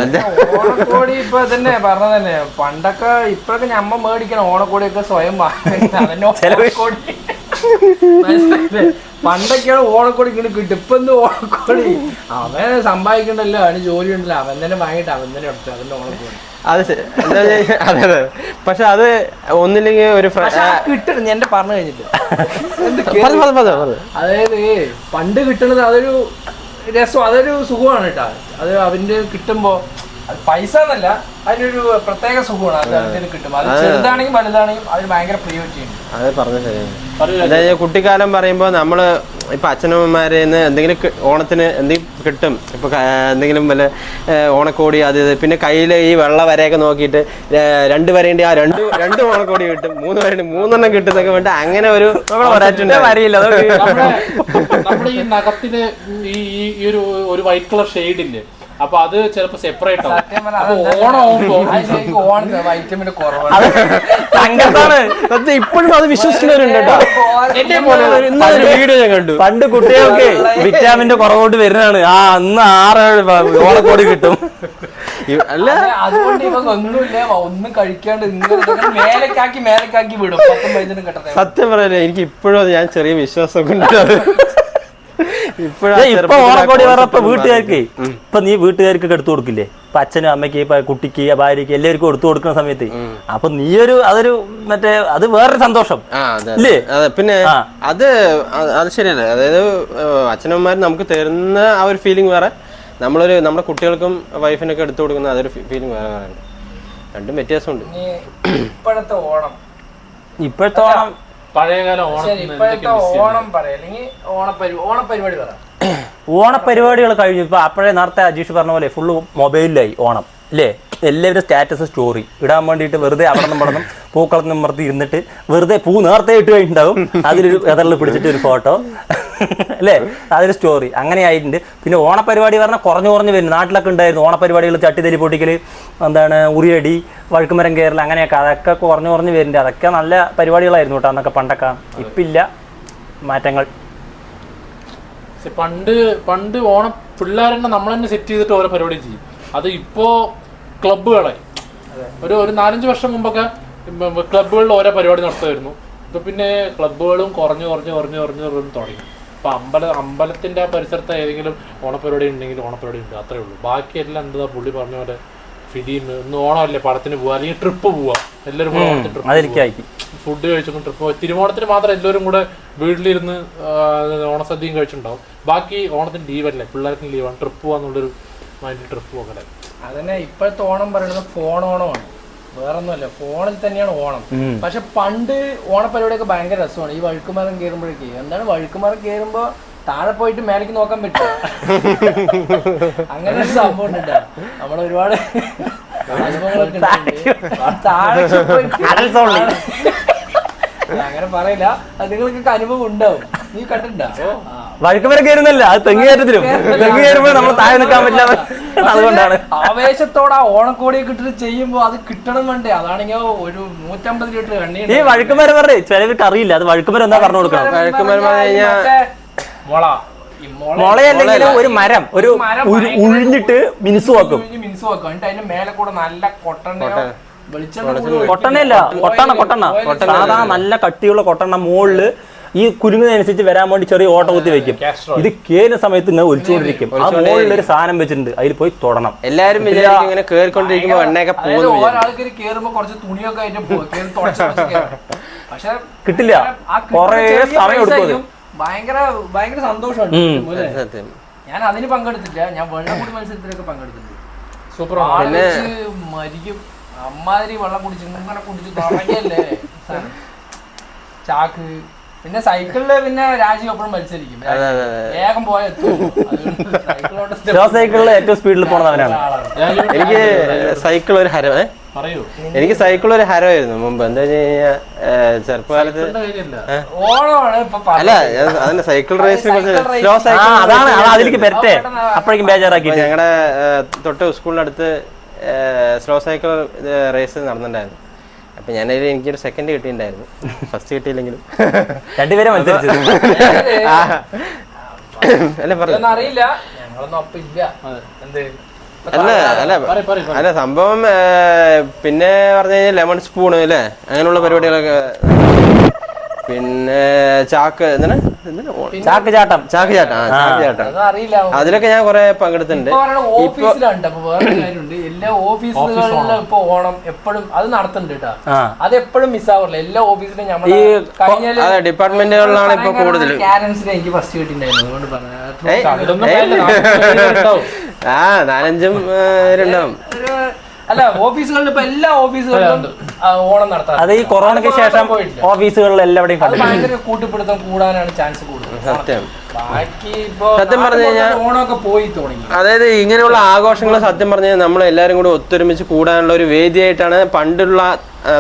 ഓണക്കോടി ഇപ്പൊ തന്നെ പറഞ്ഞ തന്നെ. പണ്ടൊക്കെ ഇപ്പൊക്കെ ഞമ്മ മേടിക്കണം ഓണക്കോടിയൊക്കെ സ്വയം വാങ്ങുന്നത്. മനസ്സിലായില്ലേ? പണ്ടൊക്കെയാണ് ഓണക്കോടി ഇങ്ങനെ കിട്ടും. ഇപ്പൊ എന്ത് ഓണക്കോടി? അവൻ സമ്പാദിക്കണ്ടല്ലോ അവന് ജോലി ഉണ്ടല്ലോ. അവൻ തന്നെ വാങ്ങിയിട്ട് അവൻ തന്നെ എടുത്തു. അവന്റെ ഓണക്കോടി. അത് അതെ അതെ. പക്ഷെ അത് ഒന്നില്ലെങ്കിൽ ഒരു കിട്ടണം. എന്റെ പറഞ്ഞു കഴിഞ്ഞിട്ട്. *laughs* അതായത് പണ്ട് കിട്ടണത് അതൊരു രസം അതൊരു സുഖമാണ് കേട്ടോ. അത് അവന്റെ കിട്ടുമ്പോ അത് പൈസ എന്നല്ല അതിനൊരു പ്രത്യേക സുഖമാണ്. അത് അതിന് കിട്ടും. അത് ചെറുതാണെങ്കിലും വലുതാണെങ്കിലും അതിന് ഭയങ്കര പ്രിയോറിറ്റി ഉണ്ട് അത് പറഞ്ഞ ശരിയാണ്. കുട്ടിക്കാലം പറയുമ്പോൾ നമ്മൾ ഇപ്പം അച്ഛനമ്മമാരെ നിന്ന് എന്തെങ്കിലും ഓണത്തിന് എന്തെങ്കിലും കിട്ടും. ഇപ്പൊ എന്തെങ്കിലും വല്ല ഓണക്കോടി അത് ഇത്. പിന്നെ കയ്യിൽ ഈ വെള്ള വരയൊക്കെ നോക്കിയിട്ട് രണ്ട് വരേണ്ടി ആ രണ്ട് രണ്ട് ഓണക്കോടി കിട്ടും. മൂന്ന് വരേണ്ടി മൂന്നെണ്ണം കിട്ടുന്നൊക്കെ വേണ്ടി അങ്ങനെ ഒരു അറിയില്ല നമ്മുടെ *laughs* ഈ നഖത്തിന് ഈ ഒരു വൈറ്റ് കളർ ഷെയ്ഡ് ഇല്ലേ? അപ്പൊ അത് ചിലപ്പോ സെപ്പറേറ്റ് ആവും. ഇപ്പോഴും അത് വിശ്വസിക്കുന്നവരുണ്ട് കേട്ടോ. എന്നെ പോലെ ഒരു- വീഡിയോ ഞാൻ കണ്ടു. പണ്ട് കുട്ടികൾക്ക് വിറ്റാമിന്റെ കുറവോട്ട് വരുന്നതാണ്. ആ അന്ന് ആറ് ഓണക്കോടി കിട്ടും. അല്ല. അതെ, അതുകൊണ്ട് ഇവ ഒന്നുമില്ല ഒന്നും കഴിക്കാണ്ട് മേലക്കാക്കി മേലക്കാക്കി വിടും. സത്യം പറയാനേ എനിക്ക് ഇപ്പോഴും ഞാൻ ചെറിയ വിശ്വാസമൊക്കെ ഉണ്ട്. ഇപ്പൊ ഓണക്കോടി പറഞ്ഞപ്പോ വീട്ടുകാർക്ക് ഇപ്പൊ നീ വീട്ടുകാർക്ക് എടുത്തു കൊടുക്കില്ലേ? ഇപ്പൊ അച്ഛനും അമ്മയ്ക്ക് ഇപ്പൊ കുട്ടിക്ക് ഭാര്യക്ക് എല്ലാവർക്കും എടുത്തു കൊടുക്കുന്ന സമയത്ത്. അപ്പൊ നീ ഒരു അതൊരു മറ്റേ അത് വേറൊരു സന്തോഷം. ഇല്ലേ? പിന്നെ അത് അത് ശരിയാണ് ശരിയല്ലേ? അതായത് അച്ഛനമ്മമാർ നമുക്ക് തരുന്ന ആ ഒരു ഫീലിംഗ് വേറെ. നമ്മളൊരു നമ്മുടെ കുട്ടികൾക്കും വൈഫിനൊക്കെ എടുത്തു കൊടുക്കുന്ന അതൊരു ഫീലിംഗ് വേറെ വേറെ. രണ്ടും വ്യത്യാസമുണ്ട്. ഇപ്പോഴത്തെ ഓണം. ഇപ്പോഴത്തെ ഓണം പഴയകാല ഓണം പറ. ഓണപരിപാടികൾ കഴിഞ്ഞു. ഇപ്പൊ അപ്പോഴേ നേരത്തെ അജീഷ് പറഞ്ഞ പോലെ ഫുള്ള് മൊബൈലിലായി ഓണം അല്ലേ എല്ലാവരും സ്റ്റാറ്റസ് സ്റ്റോറി ഇടാൻ വേണ്ടിയിട്ട് വെറുതെ അവിടെ നിന്നും പൂക്കളം നിർത്തി ഇരുന്നിട്ട് വെറുതെ പൂ നേരത്തെ ഇട്ട് കഴിഞ്ഞിട്ടുണ്ടാവും. അതിലൊരു എതറിൽ പിടിച്ചിട്ട് ഒരു ഫോട്ടോ അല്ലേ? അതൊരു സ്റ്റോറി അങ്ങനെ ആയിട്ടുണ്ട്. പിന്നെ ഓണപരിപാടി പറഞ്ഞാൽ കുറഞ്ഞു കുറഞ്ഞു വരുന്നു. നാട്ടിലൊക്കെ ഉണ്ടായിരുന്നു ഓണപരിപാടികൾ ചട്ടിതലി പൊട്ടിക്കൽ എന്താണ് ഉറിയടി വഴുക്കുമരം കയറൽ അങ്ങനെയൊക്കെ. അതൊക്കെ കുറഞ്ഞു കുറഞ്ഞു വരുന്നുണ്ട്. അതൊക്കെ നല്ല പരിപാടികളായിരുന്നു കേട്ടോ അന്നൊക്കെ പണ്ടൊക്കെ. ഇപ്പില്ല. മാറ്റങ്ങൾ. പണ്ട് പണ്ട് ഓണം പിള്ളേരെന്നെ നമ്മൾ തന്നെ സെറ്റ് ചെയ്തിട്ട് ഓരോ പരിപാടി ചെയ്യും. അത് ഇപ്പോ ക്ലബ്ബുകളായി ഒരു ഒരു നാലഞ്ച് വർഷം മുമ്പൊക്കെ ക്ലബ്ബുകളിൽ ഓരോ പരിപാടി നടത്തുമായിരുന്നു ഇപ്പൊ പിന്നെ ക്ലബ്ബുകളും കുറഞ്ഞു കുറഞ്ഞു കുറഞ്ഞു കുറഞ്ഞു കുറഞ്ഞു തുടങ്ങി. ഇപ്പൊ അമ്പല അമ്പലത്തിന്റെ ആ പരിസരത്ത് ഏതെങ്കിലും ഓണപ്പരിപാടി ഉണ്ടെങ്കിൽ ഓണപ്പരിപാടി ഉണ്ട്. അത്രേ ഉള്ളൂ. ബാക്കി എല്ലാം എന്താ പുള്ളി പറഞ്ഞ പോലെ ഫിലിം ഇന്ന് ഓണമല്ലേ? പടത്തിന് പോവാ. അല്ലെങ്കിൽ ട്രിപ്പ് പോവാ. എല്ലാവരും ഫുഡ് കഴിച്ചും ട്രിപ്പ് തിരുവോണത്തിന് മാത്രം എല്ലാവരും കൂടെ വീട്ടിലിരുന്ന് ഓണസദ്യയും കഴിച്ചിട്ടുണ്ടാവും. ബാക്കി ഓണത്തിന് ലീവല്ലേ പിള്ളേർക്കും ലീവാണ് ട്രിപ്പ് പോകാന്നുള്ളൊരു മൈൻഡിൽ ട്രിപ്പ് പോകലെ അതന്നെ ഇപ്പോഴത്തെ ഓണം പറയുന്നത് ഫോൺ ഓണമാണ്. വേറൊന്നുമല്ല ഫോണിൽ തന്നെയാണ് ഓണം. പക്ഷെ പണ്ട് ഓണപ്പരിപാടിയൊക്കെ ഭയങ്കര രസമാണ്. ഈ വഴുക്കുമരം കയറുമ്പോഴേക്ക്. എന്താണ് വഴുക്കുമരം കയറുമ്പോ താഴെ പോയിട്ട് മേലേക്ക് നോക്കാൻ പറ്റും അങ്ങനെ ഒരു സംഭവം ഉണ്ട് നമ്മൾ ഒരുപാട് അനുഭവങ്ങളൊക്കെ പോയിട്ട് only. അങ്ങനെ പറയില്ല. അത് അനുഭവം ഉണ്ടാവും. വഴുക്കം വരെ കയറുന്നല്ല അത് തെങ്ങ് കയറ്റത്തിലും. തെങ്ങ് കയറുമ്പോൾ നമ്മൾ താഴെ നിൽക്കാൻ പറ്റില്ല. അതുകൊണ്ടാണ്. ആവേശത്തോടെ ആ ഓണക്കോടിയൊക്കെ ഇട്ടിട്ട് ചെയ്യുമ്പോ അത് കിട്ടണം വേണ്ടേ അതാണെങ്കിൽ ഒരു നൂറ്റമ്പത് ലിറ്റർ എണ്ണ ഈ വഴുക്കം വരെ പറഞ്ഞേ ചിലവർക്ക് അറിയില്ല അത് വഴുക്കം വരെ എന്താ പറഞ്ഞു കൊടുക്കണം? വഴുക്കുമരം പറഞ്ഞു മുള. ഈ മുള മുളയല്ലെങ്കിലും ഒരു മരം ഒരു മരം ഉഴിഞ്ഞിട്ട് മിനുസ് വാക്കും. ഉഴിഞ്ഞ് മിനുസ് വെക്കും. എന്നിട്ട് അതിന്റെ മേലെ കൂടെ നല്ല കൊട്ടണ്ടോ വെളിച്ചെണ്ണ കൂടി കൊട്ടണ കൊട്ടണ സാധാ നല്ല കട്ടിയുള്ള കൊട്ടണ മുകളിൽ ഈ കുരുങ്ങുന്നതനുസരിച്ച് വരാൻ വേണ്ടി ചെറിയ ഓട്ട കുത്തി വെക്കും. ഇത് കേറുന്ന സമയത്ത് ഇങ്ങനെ ഒലിച്ചുകൊണ്ടിരിക്കും. ആ മുകളിൽ ഒരു സാധനം വെച്ചിട്ടുണ്ട്. അതിൽ പോയി തൊടണം. എല്ലാരും ഇങ്ങനെ കേറിക്കൊണ്ടിരിക്കുമ്പോ എണ്ണയൊക്കെ കിട്ടില്ല. കൊറേ സമയം എടുക്കും ഭയങ്കര ഭയങ്കര സന്തോഷമുണ്ട് ഉം. ഞാൻ അതിന് പങ്കെടുത്തില്ല. ഞാൻ വെള്ളംകൂടി മത്സരത്തിലൊക്കെ പങ്കെടുത്തിട്ടുണ്ട്. സൂപ്പർ മരിക്കും. അമ്മാതിരി വെള്ളം കുടിച്ച് ഇങ്ങനെ കുടിച്ച് തുടങ്ങിയല്ലേ? ചാക്ക് പിന്നെ സൈക്കിളിൽ പിന്നെ രാജീവ് എപ്പോഴും മത്സരിക്കും. അതെ, അതെ, അതെ. വേഗം പോയ *laughs* സൈക്കിളിൽ ഏറ്റവും സ്പീഡിൽ പോണവനാണ് എനിക്ക് സൈക്കിൾ ഒരു ഹരം ഏ? പറയൂ. എനിക്ക് സൈക്കിൾ ഒരു ഹരമായിരുന്നു മുമ്പ്. എന്താ വെച്ച് കഴിഞ്ഞാൽ ചെറുപ്പകാലത്ത് അല്ല അതന്നെ അതിന്റെ സൈക്കിൾ റേസിനെ കുറിച്ച് സ്ലോ സൈക്കിൾ അതാണ് അതിലേക്ക് പെരട്ടെ അപ്പോഴേക്കും ബേജാറാക്കി ഞങ്ങളുടെ തൊട്ട് സ്കൂളിനടുത്ത് സ്ലോ സൈക്കിൾ റേസ് നടന്നിട്ടുണ്ടായിരുന്നു. അപ്പൊ ഞാനതിൽ എനിക്കൊരു സെക്കൻഡ് കിട്ടിയിട്ടുണ്ടായിരുന്നു. ഫസ്റ്റ് കിട്ടിയില്ലെങ്കിലും. *laughs* രണ്ടുപേരെ മത്സരിച്ചത്. ആ. അല്ല പറഞ്ഞു അറിയില്ല. അല്ല അല്ല പറയ്, പറയ്, പറയ്. അല്ല സംഭവം പിന്നെ പറഞ്ഞു കഴിഞ്ഞാൽ ലെമൺ സ്പൂൺ അല്ലേ അങ്ങനെയുള്ള പരിപാടികളൊക്കെ പിന്നെ ചാക്ക് എന്താണ്? ചാക്ക് ചാട്ടം ചാക്ക് ചാട്ടം ആ ചാക്ക് ചാട്ടം അറിയില്ല അതിലൊക്കെ ഞാൻ കുറെ പങ്കെടുത്തിട്ടുണ്ട്. ഓഫീസിലുണ്ട്. അപ്പൊ വേറെ കാര്യമുണ്ട്. എല്ലാ ഓഫീസുകളിലും ഇപ്പൊ ഓണം എപ്പോഴും അത് നടത്തുന്നുണ്ട് കേട്ടോ. അത് എപ്പോഴും മിസ്സാവില്ല എല്ലാ ഓഫീസിലും നമ്മൾ അതെ ഡിപ്പാർട്ട്മെന്റുകളിലാണ് ഇപ്പൊ കൂടുതൽ കാരൻസിന് എനിക്ക് ഫസ്റ്റ് കിട്ടിണ്ടായിരുന്നു അതുകൊണ്ട് പറഞ്ഞു ആ നാലഞ്ചും പേരുണ്ടാവും അല്ല ഓഫീസുകളിൽ ഇപ്പൊ എല്ലാ ഓഫീസുകളിലും ഓണം നടത്താം അത് ഈ കൊറോണയ്ക്ക് ശേഷം ഓഫീസുകളിൽ എല്ലാവിടെയും ഭയങ്കര കൂട്ടിപ്പിടുത്തം കൂടാനാണ് ചാൻസ് കൂടുതൽ. സത്യം. ബാക്കി ഇപ്പൊ സത്യം പറഞ്ഞു കഴിഞ്ഞാൽ ഓണമൊക്കെ പോയി തുടങ്ങി. അതായത് ഇങ്ങനെയുള്ള ആഘോഷങ്ങൾ സത്യം പറഞ്ഞാൽ നമ്മൾ എല്ലാവരും കൂടി ഒത്തൊരുമിച്ച് കൂടാനുള്ള ഒരു വേദിയായിട്ടാണ് പണ്ടുള്ള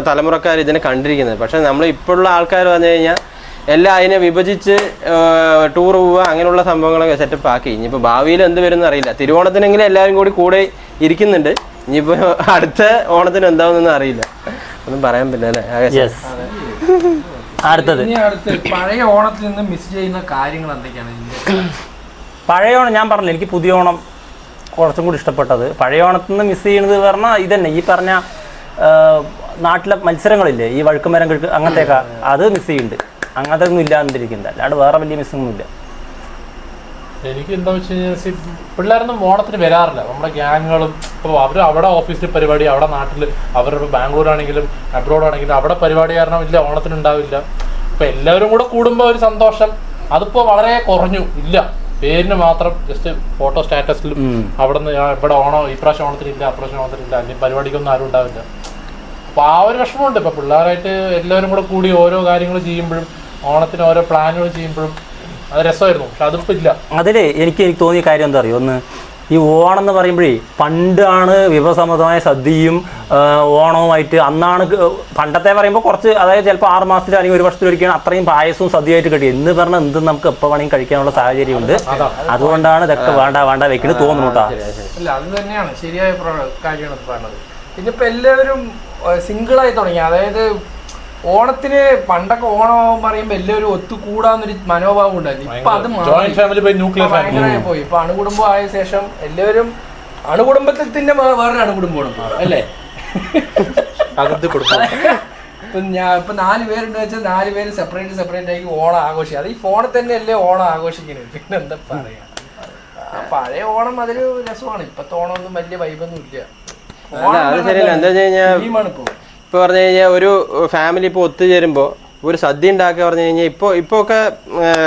തലമുറക്കാർ ഇതിനെ കണ്ടിരിക്കുന്നത്. പക്ഷെ നമ്മൾ ഇപ്പോഴുള്ള ആൾക്കാർ പറഞ്ഞു കഴിഞ്ഞാൽ എല്ലാം അതിനെ വിഭജിച്ച് ടൂർ പോവുക അങ്ങനെയുള്ള സംഭവങ്ങളൊക്കെ സെറ്റപ്പ് ആക്കി. ഇനിയിപ്പോൾ ഭാവിയിൽ എന്ത് വരും അറിയില്ല. തിരുവോണത്തിനെങ്കിലും എല്ലാവരും കൂടി കൂടെ ഇരിക്കുന്നുണ്ട്. ഇനിയിപ്പോൾ അടുത്ത ഓണത്തിന് എന്താവുന്നൊന്നും അറിയില്ല. ഒന്നും പറയാൻ പറ്റില്ല അല്ലേ? ആകാശ്? അടുത്തത്. ഇനി അടുത്ത് പഴയ ഓണത്തിൽ നിന്ന് മിസ് ചെയ്യുന്ന കാര്യങ്ങൾ എന്തൊക്കെയാണ് ഇതിന്റെ? പഴയ ഓണം ഞാൻ പറഞ്ഞില്ല എനിക്ക് പുതിയ ഓണം കുറച്ചും കൂടി ഇഷ്ടപ്പെട്ടത്. പഴയ ഓണത്തിൽ നിന്ന് മിസ് ചെയ്യുന്നത് പറഞ്ഞാൽ ഇതന്നെ. ഈ പറഞ്ഞ ആ, നാട്ടിലെ മത്സരങ്ങളില്ലേ ഈ വഴുക്കുമരം കിഴക്ക് അങ്ങനത്തെയൊക്കെ അത് മിസ് ചെയ്യുന്നുണ്ട്. അങ്ങനത്തെ ഒന്നും ഇല്ലാണ്ടിരിക്കുന്നില്ല അല്ലാണ്ട് വേറെ വലിയ മിസ്സിംഗ് ഒന്നുമില്ല. എനിക്ക് എന്താ വെച്ച് കഴിഞ്ഞാൽ പിള്ളേരൊന്നും ഓണത്തിന് വരാറില്ല. നമ്മുടെ ഗ്യാങ്ങുകളും ഇപ്പോൾ അവർ അവിടെ ഓഫീസിൽ പരിപാടി അവിടെ നാട്ടിൽ അവരുടെ ബാംഗ്ലൂർ ആണെങ്കിലും അബ്രോഡ് ആണെങ്കിലും അവിടെ പരിപാടി കാരണം ഇല്ല ഓണത്തിന് ഉണ്ടാവില്ല അപ്പോൾ എല്ലാവരും കൂടെ കൂടുമ്പോൾ ഒരു സന്തോഷം. അതിപ്പോൾ വളരെ കുറഞ്ഞു. ഇല്ല. പേരിന് മാത്രം ജസ്റ്റ് ഫോട്ടോ സ്റ്റാറ്റസിലും അവിടെ നിന്ന് ഇവിടെ ഓണം ഈ പ്രാവശ്യം ഓണത്തിനില്ല അപ്രാവശ്യം ഓണത്തിനില്ല അല്ലെങ്കിൽ പരിപാടിക്കൊന്നും ആരും ഉണ്ടാവില്ല. അപ്പോൾ ആ ഒരു വിഷമമുണ്ട്. ഇപ്പോൾ പിള്ളേരായിട്ട് എല്ലാവരും കൂടെ കൂടി ഓരോ കാര്യങ്ങൾ ചെയ്യുമ്പോഴും ഓണത്തിന് ഓരോ പ്ലാനുകൾ ചെയ്യുമ്പോഴും അത് രസമായിരുന്നു പക്ഷെ ഇല്ല. അതിൽ എനിക്ക് എനിക്ക് തോന്നിയ കാര്യം എന്താ അറിയോ? ഒന്ന് ഈ ഓണം എന്ന് പറയുമ്പോഴേ പണ്ടാണ് വിഭവസമൃദ്ധമായ സദ്യയും ഓണവുമായിട്ട് അന്നാണ് പണ്ടത്തെ പറയുമ്പോൾ കുറച്ച് അതായത് ചിലപ്പോൾ ആറ് മാസത്തിൽ അല്ലെങ്കിൽ ഒരു വർഷത്തിൽ ഒരിക്കലും അത്രയും പായസവും സദ്യയായിട്ട് കിട്ടി എന്ന് പറഞ്ഞാൽ എന്ത് നമുക്ക് എപ്പോൾ വേണമെങ്കിൽ കഴിക്കാനുള്ള സാഹചര്യമുണ്ട്. അതുകൊണ്ടാണ് ഇതൊക്കെ വേണ്ട വേണ്ട വെക്കുന്നത് തോന്നുന്നു ഇല്ല അത് തന്നെയാണ് ശരിയായ കാര്യമാണ് പറഞ്ഞത് ഇന്നിപ്പോ എല്ലാവരും സിംഗിളായി തുടങ്ങി. അതായത് ഓണത്തിന് പണ്ടൊക്കെ ഓണം പറയുമ്പോ എല്ലാവരും ഒത്തുകൂടാന്നൊരു മനോഭാവം ഉണ്ടായിരുന്നു. ഇപ്പൊ അത് മാറി. ജോയിന്റ് ഫാമിലി ന്യൂക്ലിയർ ഫാമിലി ഭയങ്കരമായി പോയി. ഇപ്പൊ അണുകുടുംബം ആയ ശേഷം എല്ലാവരും അണുകുടുംബത്തിൽ തന്നെ വേറൊരു അണുകുടുംബമാണ്. അല്ലേ? അകത്ത് ഇപ്പൊ ഞാൻ ഇപ്പൊ നാല് പേരുണ്ട് വെച്ചാൽ നാല് പേര് സെപ്പറേറ്റ് സെപ്പറേറ്റ് ആയി ഓണം ആഘോഷിക്കുക അത് ഈ ഫോണിൽ തന്നെ അല്ലേ ഓണം ആഘോഷിക്കുന്നത്? പിന്നെ എന്താ പറയാ? പഴയ ഓണം അതൊരു രസമാണ്. ഇപ്പത്തെ ഓണം ഒന്നും വലിയ വൈബൊന്നും ഇല്ല എന്താ വെച്ച് കഴിഞ്ഞാൽ ടീമാണ് ഇപ്പൊ ഇപ്പൊ പറഞ്ഞു കഴിഞ്ഞാൽ ഒരു ഫാമിലി ഇപ്പോൾ ഒത്തുചേരുമ്പോൾ ഒരു സദ്യ ഉണ്ടാക്കുക പറഞ്ഞു കഴിഞ്ഞാൽ ഇപ്പോൾ ഇപ്പോൾ ഒക്കെ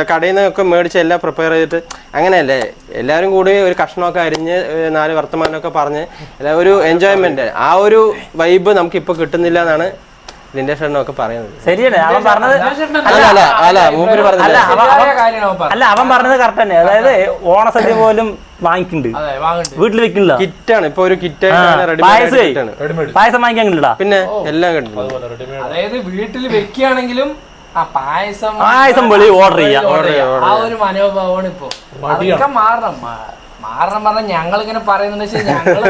കടയിൽ നിന്നൊക്കെ മേടിച്ച് എല്ലാം പ്രിപ്പയർ ചെയ്തിട്ട് അങ്ങനെയല്ലേ? എല്ലാവരും കൂടി ഒരു കഷ്ണമൊക്കെ അരിഞ്ഞ് നാല് വർത്തമാനമൊക്കെ പറഞ്ഞ് ഒരു എൻജോയ്മെന്റ് ആ ഒരു വൈബ് നമുക്ക് ഇപ്പോൾ കിട്ടുന്നില്ല എന്നാണ് ലിൻഡേ ഷണ്ണൊക്കെ പറയുന്നത്. ശരിയല്ലേ? അവൻ പറഞ്ഞത് അല്ല അല്ല അല്ല മൂപ്പര് പറഞ്ഞത്. അല്ല അവൻ പറഞ്ഞത് കറക്റ്റ് തന്നെ. അതായത് ഓണസദ്യ പോലും വാങ്ങിക്കുന്നുണ്ട്. അതെ വാങ്ങണ്ട് വീട്ടിൽ വെക്കുന്നില്ല. കിറ്റാണ്. ഇപ്പൊ ഒരു കിറ്റ് പായസേ. കിട്ടില്ല പിന്നെ എല്ലാം കിട്ടുന്നു അതായത് വീട്ടിൽ വെക്കുകയാണെങ്കിലും ആ പായസം പായസം വെളി ഓർഡർ ചെയ്യാം. ആ ഒരു മനോഭാവമാണ് ഇപ്പൊ. മാറണം. മാറണം പറഞ്ഞാൽ ഞങ്ങൾ ഇങ്ങനെ പറയുന്നത് വെച്ചാൽ ഞങ്ങൾ.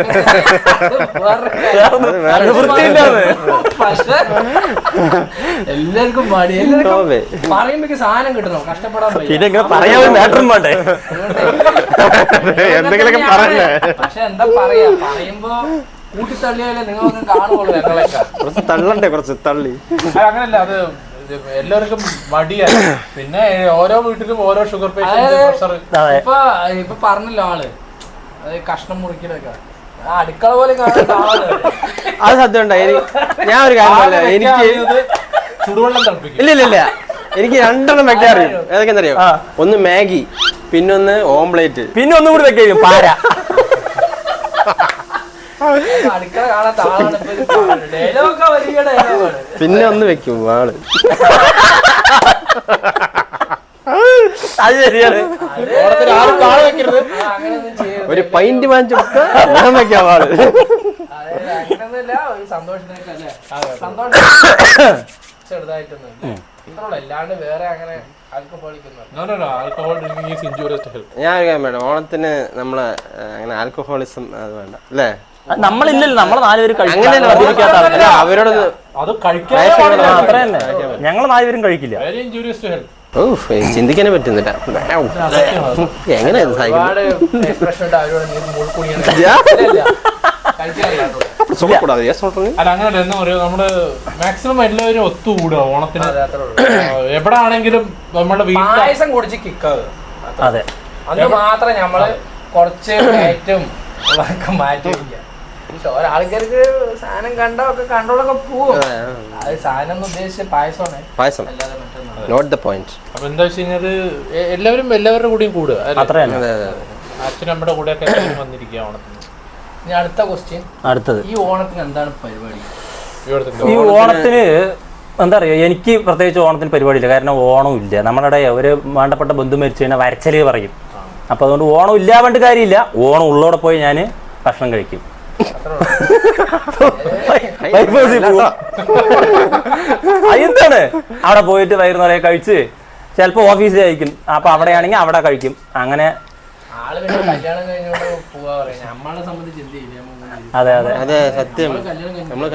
പക്ഷെ *laughs* എല്ലാവർക്കും മടി. എല്ലാവർക്കും. പറയുമ്പോ സാധനം കിട്ടണം. കഷ്ടപ്പെടാൻ എന്തെങ്കിലുമൊക്കെ പറയണ്ടേ പക്ഷെ എന്താ പറയാ? പറയുമ്പോ കൂട്ടിത്തള്ളിയാലേ നിങ്ങൾ കാണുള്ളൂ ഞങ്ങളൊക്കെ കുറച്ച് തള്ളണ്ടേ കുറച്ച് തള്ളി? അങ്ങനല്ല അത് എല്ലാവർക്കും മടിയാണ് പിന്നെ ഓരോ വീട്ടിലും ഓരോ ഷുഗർ പേഷ്യന്റ് പ്രഷർ ഇപ്പൊ ഇപ്പൊ പറഞ്ഞല്ലോ ആൾ. അത് കഷ്ണം മുറിക്കലൊക്കെ. അടുക്കള പോലെ അത് സത്യം ഉണ്ടായി. ഞാൻ ഒരു കാര്യം എനിക്ക് ചുടുവെള്ളം തിളപ്പിക്കും. ഇല്ല ഇല്ല ഇല്ല. എനിക്ക് രണ്ടെണ്ണം വെക്കാൻ അറിയും ഏതൊക്കെയെന്നറിയോ ഒന്ന് മാഗി പിന്നൊന്ന് ഓംപ്ലേറ്റ്. പിന്നെ ഒന്നും കൂടി വെക്കും പാര അടുക്കള കാണാത്ത ആളാണ് ഇപ്പൊ ഡയലോഗൊക്കെ വലിയ ഡയലോഗാണ് പിന്നെ ഒന്ന് വെക്കും ആൾ. അത് ശരിയാണ്. ഒരു പൈന്റ് വാങ്ങിച്ചു കൊടുത്താൽ ഞാൻ വെക്കാം ആൾ. ഞാൻ മേഡം ഓണത്തിന് നമ്മളെ അങ്ങനെ ആൽക്കഹോളിസം അത് വേണ്ട അല്ലേ? നമ്മളില്ലല്ലോ. നമ്മളെ നാലുപേര് കഴിക്കാത്ത അവരോട് അത് ഞങ്ങൾ നാലുപേരും കഴിക്കില്ല. ചിന്തിക്കാനേ പറ്റുന്നില്ല. *laughs* അങ്ങനെ നമ്മൾ മാക്സിമം എല്ലാവരും ഒത്തുകൂടുക ഓണത്തിന്. എവിടെ ആണെങ്കിലും നമ്മുടെ പായസം കുടിച്ച് കിക്കാവ് അതെ. അത് മാത്രം നമ്മൾ കുറച്ച് മാറ്റും മാറ്റിയില്ല ഒരാൾക്കാർക്ക് സാധനം കണ്ടോ ഒക്കെ കണ്ടോളൊക്കെ പോവും. അത് സാധനം എന്ന് ഉദ്ദേശിച്ച പായസമാണ്. പായസം. അല്ലാതെ മറ്റൊന്നും നോട്ട് ദ പോയിന്റ് അപ്പൊ എന്താ വെച്ച് കഴിഞ്ഞാൽ എല്ലാവരും എല്ലാവരുടെ കൂടെയും കൂടുക അല്ലേ? അത്ര തന്നെ അതെ അതെ അതെ. അച്ഛനും അമ്മയുടെ കൂടെയൊക്കെ എല്ലാവരും വന്നിരിക്കുക ഓണത്തിന്. ഇനി അടുത്ത ക്വസ്റ്റ്യൻ അടുത്തത്. ഈ ഓണത്തിന് എന്താണ് പരിപാടി? ഇവിടുത്തെ ഈ ഓണത്തിന് എന്താ പറയുക എനിക്ക് പ്രത്യേകിച്ച് ഓണത്തിന് പരിപാടിയില്ല. കാരണം ഓണം ഇല്ല. നമ്മളുടെ ഒരു വേണ്ടപ്പെട്ട ബന്ധു മരിച്ചു കഴിഞ്ഞാൽ വരച്ചൽ പറയും. അപ്പോൾ അതുകൊണ്ട് ഓണം ഇല്ലാണ്ട് വേണ്ട കാര്യമില്ല. ഓണം ഉള്ളോടെ പോയി ഞാൻ ഭക്ഷണം കഴിക്കും. അതെന്താണ്? അവിടെ പോയിട്ട് വൈകുന്നേരം കഴിച്ച് ചിലപ്പോ ഓഫീസിൽ കഴിക്കും. അപ്പൊ അവിടെയാണെങ്കിൽ അവിടെ കഴിക്കും. അങ്ങനെ ആൾ പിന്നെ കല്യാണം കഴിഞ്ഞോണ്ട് പോവാ പറയാ. നമ്മളെ സംബന്ധിച്ച് എന്ത് ചെയ്യില്ല അതെ അതെ. അതെ സത്യം. കല്യാണം കഴിഞ്ഞു. നമ്മൾ?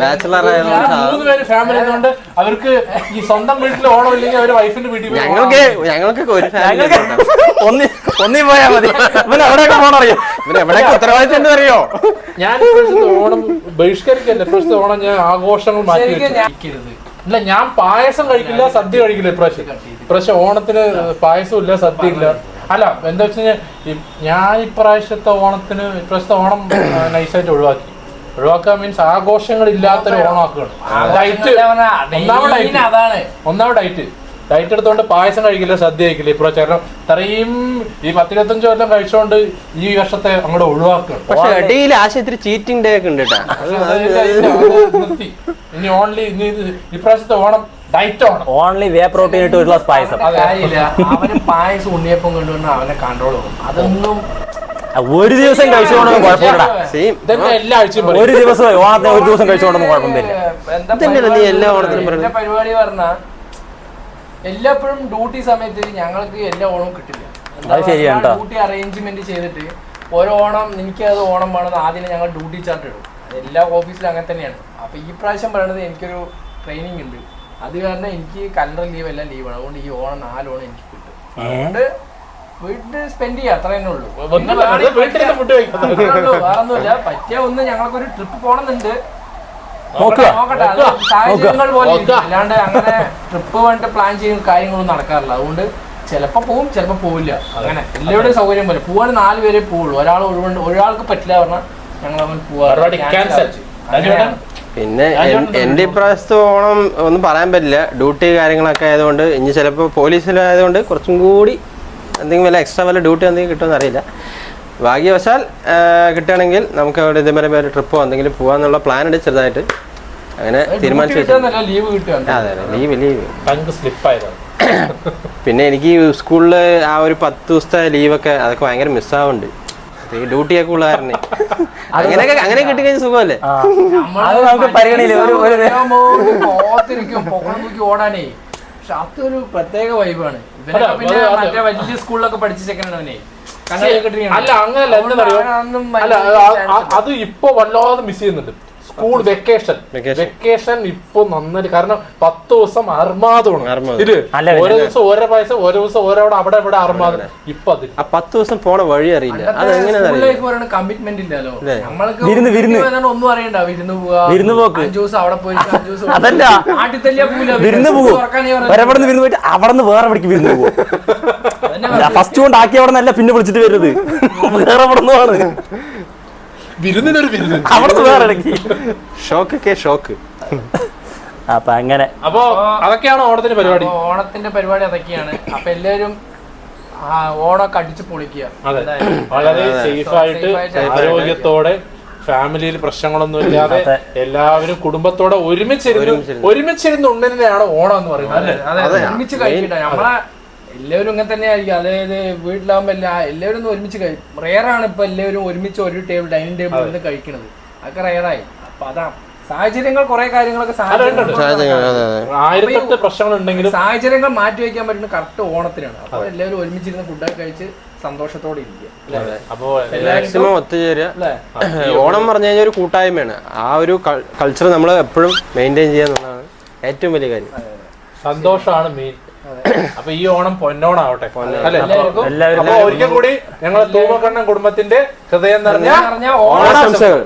ബാച്ചിലർ മൂന്ന് പേര് ഫാമിലി ആയതുകൊണ്ട് അവർക്ക് ഈ സ്വന്തം വീട്ടിൽ ഓണം ഇല്ലെങ്കിൽ അവർ വൈഫിന്റെ വീട്ടിൽ പോയി ഞങ്ങൾക്ക് ഞങ്ങൾക്കൊക്കെ ഒരു ഫാമിലി ഒന്നി ഒന്നി പോയാ മതി. ഇവന് എവിടെയൊക്കെ പോകണറിയോ ഇവന് എവിടെയൊക്കെ ഉത്തരവാദിത്തം ഉണ്ട് അറിയോ? ഞാൻ ഓണം ബഹിഷ്കരിക്കല്ല. ഇപ്രാവശ്യത്തെ ഓണം ഞാൻ ആഘോഷങ്ങൾ മാറ്റി. ഇല്ല ഞാൻ പായസം കഴിക്കില്ല സദ്യ കഴിക്കില്ല ഇപ്രാവശ്യം. ഇപ്രാവശ്യം ഓണത്തിന് പായസം ഇല്ല സദ്യ ഇല്ല. അല്ല എന്താ വെച്ച് കഴിഞ്ഞാൽ ഞാൻ ഇപ്രാവശ്യത്തെ ഓണത്തിന് ഇപ്രാവശ്യത്തെ ഓണം നൈസായിട്ട് ഒഴിവാക്കി. ഒഴിവാക്കാൻ മീൻസ് ആഘോഷങ്ങൾ ഇല്ലാത്തൊരു ഓണമാക്കുകയാണ്. ഡയറ്റ് ഒന്നാമത് ഡയറ്റ് ഒന്നാമത് ഡയറ്റ് ഡയറ്റ് എടുത്തോണ്ട് പായസം കഴിക്കില്ല സദ്യ കഴിക്കില്ല. ഇപ്രാവശ്യം കാരണം ഇത്രയും ഈ പത്തിരുപത്തഞ്ച് കൊല്ലം കഴിച്ചോണ്ട് ഈ വർഷത്തെ അങ്ങോട്ട് ഒഴിവാക്കുകയാണ്. പക്ഷെ ആശുപത്രി ചീറ്റിംഗ് ഡേ ഒക്കെ ഉണ്ട് കേട്ടാ നിർത്തി. ഇനി ഓൺലി ഇനി ഇപ്രാവശ്യത്തെ Onam diet Onam only whey protein ഇട്ട് ഒരു ഗ്ലാസ് പായസം. കാര്യമില്ല. അവന് പായസം ഉണ്ണിയപ്പം കൊണ്ടുവന്ന അവനെ കൺട്രോൾ പോകും അതൊന്നും ഒരു ദിവസം കഴിച്ചുകൊണ്ടൊന്നും കുഴപ്പമില്ല സെയിം ഇതന്നെ എല്ലാ ആഴ്ചയും പറയും. ഒരു ദിവസം ഓണത്തിന് ഒരു ദിവസം കഴിച്ചുകൊണ്ടൊന്നും കുഴപ്പമില്ല എന്താ നീ പരിപാടി? എല്ലാ ഓണത്തിനും പറഞ്ഞാ, പറയുന്നത്? പരിപാടി പറഞ്ഞാ എല്ലാപ്പോഴും ഡ്യൂട്ടി സമയത്ത് ഞങ്ങൾക്ക് എല്ലാ ഓണവും കിട്ടില്ല. അത് ശരിയാണ് ട്ടോ. ഡ്യൂട്ടി അറേഞ്ച്മെന്റ് ചെയ്തിട്ട് ഓരോ ഓണം എനിക്ക് അത് ഓണം വേണമെന്ന് ആദ്യം ഞങ്ങൾ ഡ്യൂട്ടി ചാർട്ട് ഇടും. എല്ലാ ഓഫീസിലും അങ്ങനെ തന്നെയാണ്. അപ്പൊ ഈ പ്രാവശ്യം പറയണത് എനിക്കൊരു ട്രെയിനിങ് ഉണ്ട്. അത് കാരണം എനിക്ക് കലണ്ടർ ലീവ് എല്ലാം ലീവാണ് അതുകൊണ്ട് ഈ ഓണം നാല് ഓണം എനിക്ക് കിട്ടും. അതുകൊണ്ട് വീട്ടിൽ സ്പെൻഡ് ചെയ്യാം അത്ര തന്നെ ഉള്ളൂ. വേറൊന്നുമില്ല. പറ്റിയ ഒന്ന് ഞങ്ങൾക്കൊരു ട്രിപ്പ് പോകണമെന്നുണ്ട് നോക്കട്ടെ. അത് സാഹചര്യങ്ങൾ പോലെ ഇരിക്കും. അല്ലാണ്ട് അങ്ങനെ ട്രിപ്പ് വേണ്ട പ്ലാൻ ചെയ്യുന്ന കാര്യങ്ങളൊന്നും നടക്കാറില്ല. അതുകൊണ്ട് ചിലപ്പോ പോവും ചിലപ്പോ പോവില്ല. അങ്ങനെ. എല്ലാവരുടെയും സൗകര്യം പോലെ. പോവാൻ നാല് പേരെ പോവുള്ളൂ. ഒരാൾ ഒഴിവുണ്ട് ഒരാൾക്ക് പറ്റില്ല പറഞ്ഞാൽ ഞങ്ങൾ അവൻ പരിപാടി cancel. അങ്ങനെയാണ്. പിന്നെ എന്റെ ഇപ്രാവശ്യത്തെ ഓണം ഒന്നും പറയാൻ പറ്റില്ല. ഡ്യൂട്ടി കാര്യങ്ങളൊക്കെ ആയതുകൊണ്ട് ഇനി ചിലപ്പോൾ പോലീസിലായതുകൊണ്ട് കുറച്ചും കൂടി എന്തെങ്കിലും വല്ല എക്സ്ട്രാ വല്ല ഡ്യൂട്ടി എന്തെങ്കിലും കിട്ടുമെന്ന് അറിയില്ല. ഭാഗ്യവശാൽ കിട്ടുകയാണെങ്കിൽ നമുക്ക് അവിടെ ഇതേപോലെ ഒരു ട്രിപ്പോ എന്തെങ്കിലും പോകാന്നുള്ള പ്ലാൻ ഉണ്ട് ചെറുതായിട്ട്. അങ്ങനെ തീരുമാനിച്ചു അതെ അതെ ലീവ് ലീവ് പിന്നെ എനിക്ക് സ്കൂളിൽ ആ ഒരു പത്ത് ദിവസത്തെ ലീവൊക്കെ അതൊക്കെ ഭയങ്കര മിസ്സാവുന്നുണ്ട് ഈ ഡ്യൂട്ടിയൊക്കെ ഉള്ള കാരണം *laughs* അങ്ങനെയൊക്കെ അങ്ങനെ കിട്ടിക്കഴിഞ്ഞ സുഖമല്ലേ? ആ. അത് നമുക്ക് പരിഗണയില്ല ഒരു ഒരു ഓത്തിരിക്കും പൊക്കണം നോക്കി ഓടാനേ. പക്ഷെ അതൊരു പ്രത്യേക വൈബാണ്. പിന്നെ മറ്റേ വലിയ സ്കൂളിലൊക്കെ പഠിച്ച ചെക്കനാണ് അവനെ അല്ല അങ്ങനല്ല അല്ല അത് ഇപ്പൊ വല്ലാതെ മിസ് ചെയ്യുന്നുണ്ട്. School vacation. വെക്കേഷൻ. ഇപ്പൊ നന്നായിട്ട്. കാരണം പത്ത് ദിവസം അർമാദമാണ്. അർമാദം. ഇത് ഓരോ ദിവസം ഓരോ പൈസ ഓരോ ദിവസം ഓരോ അവിടെ ഇവിടെ അർമാദം. ഇപ്പൊ അത് ആ പത്ത് ദിവസം പോണ വഴി അറിയില്ല. അത് എങ്ങനെ കമ്മിറ്റ്മെന്റ് ഇല്ലല്ലോ. നമ്മൾക്ക് വിരുന്ന്, വിരുന്ന്. ഒന്നും അറിയണ്ട. വിരുന്ന് പോവാ. വിരുന്ന് പോക്ക്. അഞ്ചു ദിവസം അവിടെ പോയി അഞ്ചു ദിവസം ഇവിടെ അതല്ല. വിരുന്ന് പോകും പറഞ്ഞത്. ഒരവിടെ വിരുന്ന് പോയിട്ട് അവിടെ നിന്ന് വേറെ പഠിക്കും വിരുന്ന് പോകും ഫസ്റ്റ് കൊണ്ട് ആക്കി അവിടെ നിന്നല്ല പിന്നെ വിളിച്ചിട്ട് വരുന്നത്. *laughs* വേറെ അവിടെ നിന്നാണ് വിരുന്നിനൊരു വിരുന്ന്. അവിടെ വേറെ ഇടയ്ക്ക്. ഷോക്കൊക്കെ ഷോക്ക്. അപ്പൊ അങ്ങനെ. അപ്പോ അതൊക്കെയാണ് ഓണത്തിന്റെ പരിപാടി? ഓണത്തിന്റെ പരിപാടി അതൊക്കെയാണ്. അപ്പൊ എല്ലാവരും ഓണൊക്കെ അടിച്ച് പൊളിക്കുക. അതെ. വളരെ സേഫ് ആയിട്ട് safe ആരോഗ്യത്തോടെ ഫാമിലിയിൽ പ്രശ്നങ്ങളൊന്നും ഇല്ലാതെ എല്ലാവരും കുടുംബത്തോടെ ഒരുമിച്ചിരുന്ന് ഒരുമിച്ചിരുന്ന്. ഉണ്ണിനെയാണ് ഓണം എന്ന് പറയുന്നത് അല്ലേ? അതെ, അതെ. ഒരുമിച്ച് കഴിക്കട്ടെ. നമ്മളെ എല്ലാവരും ഇങ്ങനെ തന്നെയായിരിക്കും. അതായത് വീട്ടിലാവുമ്പോ എല്ലാ എല്ലാവരും ഒന്ന് ഒരുമിച്ച് കഴിക്കും റെയറാണ് ഇപ്പൊ എല്ലാവരും ഒരുമിച്ച് ഒരു ടേബിൾ ഡൈനിങ് ടേബിളിൽ നിന്ന് കഴിക്കണത്. അതൊക്കെ റെയറായി അപ്പൊ അതാ. സാഹചര്യങ്ങൾ കുറെ കാര്യങ്ങളൊക്കെ സാഹചര്യങ്ങൾ സാഹചര്യങ്ങൾ. ആയിരത്തെട്ട് മാറ്റി വയ്ക്കാൻ പറ്റുന്ന കറക്റ്റ് ഓണത്തിനാണ്. അപ്പൊ എല്ലാവരും ഒരുമിച്ചിരുന്ന് ഫുഡൊക്കെ കഴിച്ച് സന്തോഷത്തോടെ ഇരിക്കുക. ഒത്തുചേരുക. ഓണം പറഞ്ഞു കഴിഞ്ഞാൽ ഒരു കൂട്ടായ്മയാണ്. ആ ഒരു കൾച്ചർ നമ്മൾ എപ്പോഴും മെയിന്റെയിൻ ചെയ്യുക എന്നുള്ളതാണ് ഏറ്റവും വലിയ കാര്യം. സന്തോഷമാണ് മെയിൻ അപ്പൊ ഈ ഓണം പൊന്നോണാവട്ടെ അല്ലേ? എല്ലാവർക്കും ഒരിക്കൽ കൂടി ഞങ്ങളെ തൂമക്കണ്ണൻ കുടുംബത്തിന്റെ ഹൃദയം നിറഞ്ഞ ഓണാശംസകൾ.